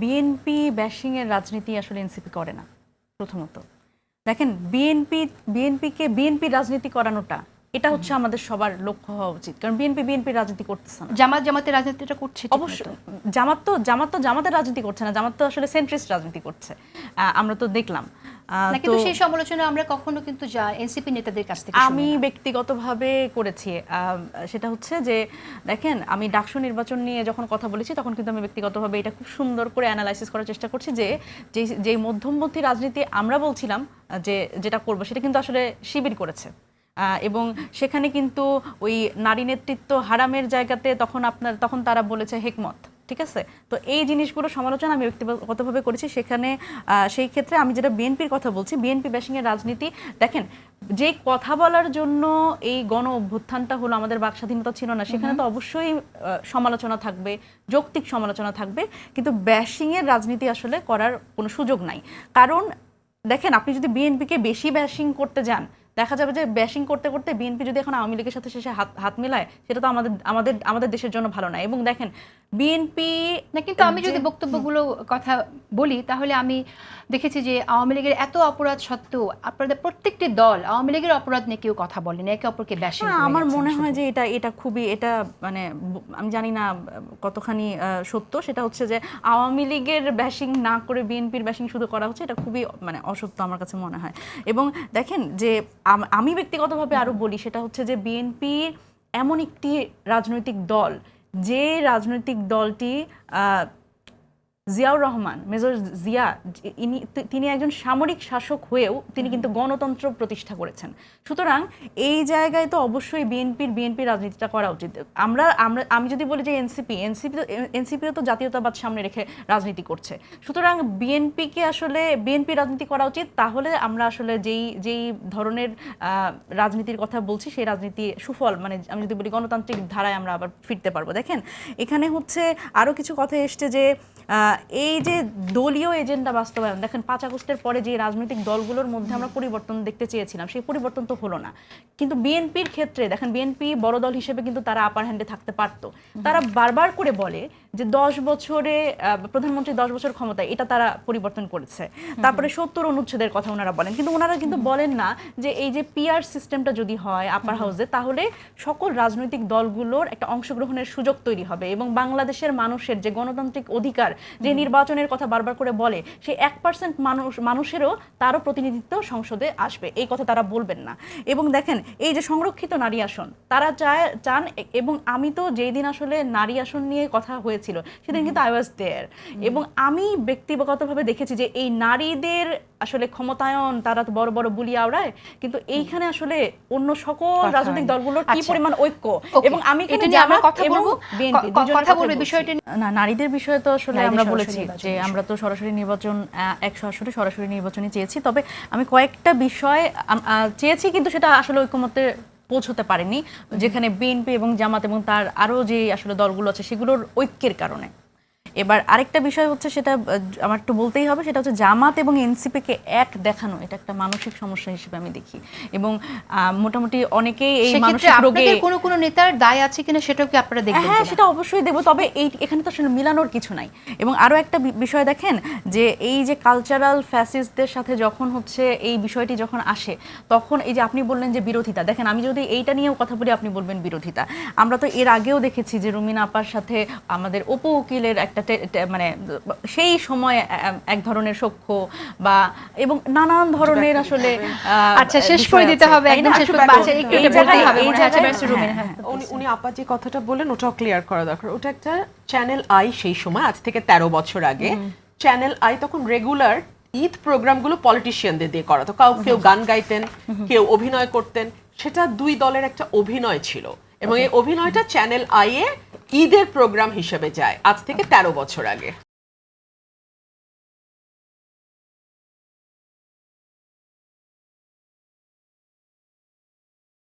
BNP bashing এর রাজনীতি আসলে এনসিপি করে না প্রথমত। দেখেন বিএনপি বিএনপিকে বিএনপি রাজনীতি করানোটা এটা হচ্ছে আমাদের সবার লক্ষ্য হওয়া উচিত। কারণ বিএনপি বিএনপি রাজনীতি করতেছে না। জামাত জামাতের রাজনীতিটা করছে অবশ্য অবশ্যই জামাত তো জামাত তো জামাতের রাজনীতি করছে না জামাত তো আসলে সেন্ট্রিস্ট রাজনীতি করছে। আহ, আমরা তো দেখলাম। কিন্তু সেই সমালোচনা আমরা কখনো কিন্তু এনসিপি নেতাদের কাছ থেকে আমি ব্যক্তিগতভাবে করেছি সেটা হচ্ছে যে দেখেন আমি ডাকসু নির্বাচন নিয়ে যখন কথা বলেছি তখন কিন্তু আমি ব্যক্তিগতভাবে এটা খুব সুন্দর করে অ্যানালাইসিস করার চেষ্টা করছি যে যে যেই মধ্যমপন্থী রাজনীতি আমরা বলছিলাম যে যেটা করব সেটা কিন্তু আসলে শিবির করেছে। আহ, এবং সেখানে কিন্তু ওই নারী নেতৃত্ব হারামের জায়গাতে তখন আপনার তখন তারা বলেছে হেকমত। ঠিক আছে? তো এই জিনিসগুলো সমালোচনা আমি ব্যক্তিগতভাবে করেছি। সেখানে সেই ক্ষেত্রে আমি যেটা বিএনপির কথা বলছি বিএনপি ব্যাশিংয়ের রাজনীতি দেখেন যে কথা বলার জন্য এই গণ অভ্যুত্থানটা হলো আমাদের বাক স্বাধীনতা ছিল না সেখানে তো অবশ্যই সমালোচনা থাকবে যৌক্তিক সমালোচনা থাকবে। কিন্তু ব্যাশিংয়ের রাজনীতি আসলে করার কোনো সুযোগ নাই। কারণ দেখেন আপনি যদি বিএনপিকে বেশি ব্যাশিং করতে যান দেখা যাবে যে ব্যাশিং করতে করতে বিএনপি যদি এখন আওয়ামী লীগের সাথে শেষে হাত হাত মেলায় সেটা তো আমাদের আমাদের আমাদের দেশের জন্য ভালো না। এবং দেখেন বিএনপি না কিন্তু আমি যদি বক্তব্যগুলো কথা বলি তাহলে আমি দেখেছি যে আওয়ামী লীগের এত অপরাধ সত্ত্বেও আপনাদের প্রত্যেকটি দল আওয়ামী লীগের অপরাধ নিয়ে কেউ কথা বলেন একে অপরকে ব্যাশিং আমার মনে হয় যে এটা এটা খুবই এটা মানে আমি জানি না কতখানি সত্য। সেটা হচ্ছে যে আওয়ামী লীগের ব্যাশিং না করে বিএনপির ব্যাশিং শুধু করা হচ্ছে এটা খুবই মানে অসত্য আমার কাছে মনে হয়। এবং দেখেন যে আম- ব্যক্তিগতভাবে আরও বলি, সেটা হচ্ছে যে বিএনপি এমন একটি রাজনৈতিক দল, যে রাজনৈতিক দলটি জিয়াউর রহমান মেজর জিয়া ইনি তিনি একজন সামরিক শাসক হয়েও তিনি কিন্তু গণতন্ত্র প্রতিষ্ঠা করেছেন। সুতরাং এই জায়গায় তো অবশ্যই বিএনপির বিএনপি রাজনীতিটা করা উচিত। আমরা আমরা আমি যদি বলি যে এনসিপি এনসিপি এনসিপিও তো জাতীয়তাবাদ সামনে রেখে রাজনীতি করছে। সুতরাং বিএনপিকে আসলে বিএনপি রাজনীতি করা উচিত তাহলে আমরা আসলে যেই যেই ধরনের রাজনীতির কথা বলছি সেই রাজনীতি সুফল মানে আমি যদি বলি গণতান্ত্রিক ধারায় আমরা আবার ফিরতে পারব। দেখেন এখানে হচ্ছে আরও কিছু কথা এসছে যে এই যে দলীয় এজেন্ডা বাস্তবায়ন, দেখেন পাঁচ আগস্টের পরে যে রাজনৈতিক দলগুলোর মধ্যে আমরা পরিবর্তন দেখতে চেয়েছিলাম, সেই পরিবর্তন তো হলো না। কিন্তু বিএনপির ক্ষেত্রে, দেখেন বিএনপি বড় দল হিসেবে কিন্তু তারা আপার হ্যান্ডে থাকতে পারতো। তারা বারবার করে বলে যে দশ বছরে প্রধানমন্ত্রী দশ বছর ক্ষমতা এটা তারা পরিবর্তন করেছে। তারপরে সত্তর অনুচ্ছেদের কথা ওনারা বলেন। কিন্তু ওনারা কিন্তু বলেন না যে এই যে পিআর সিস্টেমটা যদি হয় আপার হাউসে তাহলে সকল রাজনৈতিক দলগুলোর একটা অংশগ্রহণের সুযোগ তৈরি হবে এবং বাংলাদেশের মানুষের যে গণতান্ত্রিক অধিকার যে নির্বাচনের কথা বারবার করে বলে সেই এক পার্সেন্ট মানুষ মানুষেরও তারও প্রতিনিধিত্ব সংসদে আসবে। এই কথা তারা বলবেন না। এবং দেখেন এই যে সংরক্ষিত নারী আসন তারা চায় চান এবং আমি তো যেই দিন আসলে নারী আসন নিয়ে কথা হয়েছিল সেদিন কিন্তু আই ওয়াজ দেয়ার এবং আমি ব্যক্তিগতভাবে দেখেছি যে এই নারীদের আসলে ক্ষমতায়ন তারা তো বড় বড় বুলি আওড়ায় কিন্তু এইখানে আসলে অন্য সকল রাজনৈতিক দলগুলোর কি আচ্ছা। পরিমাণ ঐক্য? এবং আমি এটা নিয়ে আমরা কথা বলব। কথা বলব। বিষয়টা না নারীদের বিষয়ে তো আসলে আমরা বলেছি যে আমরা তো সরাসরি নির্বাচন একশো আসনে সরাসরি নির্বাচনই চেয়েছি। তবে আমি কয়েকটা বিষয় চেয়েছি কিন্তু সেটা আসলে ঐক্যমতে পৌঁছতে পারেনি, যেখানে বিএনপি এবং জামাত এবং তার আরও যে আসলে দলগুলো আছে সেগুলোর ঐক্যের কারণে। এবার আরেকটা বিষয় হচ্ছে সেটা আমার একটু বলতেই হবে সেটা হচ্ছে জামাত এবং এনসিপিকে এক দেখানো এটা একটা মানসিক সমস্যা হিসেবে আমি দেখি। এবং মোটামুটি অনেকেই এই মানসিক রোগে কোনো কোনো নেতার দায় আছে কিনা সেটাও কি আপনারা দেখবেন হ্যাঁ সেটা অবশ্যই দেবো তবে এই এখানে তো আসলে মিলানোর কিছু নাই। এবং আরও একটা বিষয় দেখেন যে এই যে কালচারাল ফ্যাসিস্টদের সাথে যখন হচ্ছে এই বিষয়টি যখন আসে তখন এই যে আপনি বললেন যে বিরোধিতা দেখেন আমি যদি এইটা নিয়েও কথা বলি আপনি বলবেন বিরোধিতা। আমরা তো এর আগেও দেখেছি যে রুমিনা আপার সাথে আমাদের অপু উকিলের একটা মানে সেই সময় এক ধরনের সখ্য বা এবং নানান ধরনের আসলে আচ্ছা শেষ করে দিতে হবে একদম শেষ করতে আচ্ছা, একটু বলতেই হবে এই মনে হয় জায়গায়- ব্যারিস্টার রুমিন, হ্যাঁ। উনি উনি আপা যে কথাটা বললেন ওটাও ক্লিয়ার করা দরকার। ওটা একটা চ্যানেল আই সেই সময় আজ থেকে তেরো বছর আগে। চ্যানেল আই তখন রেগুলার ঈদ প্রোগ্রামগুলো পলিটিশিয়ানদের দিয়ে করাতো। কাউ কেউ গান গাইতেন কেউ অভিনয় করতেন। সেটা দুই দলের একটা অভিনয় ছিল। এবং এই অভিনয়টা চ্যানেল আই এ ঈদের প্রোগ্রাম হিসেবে যায়। আজ থেকে তেরো বছর আগে।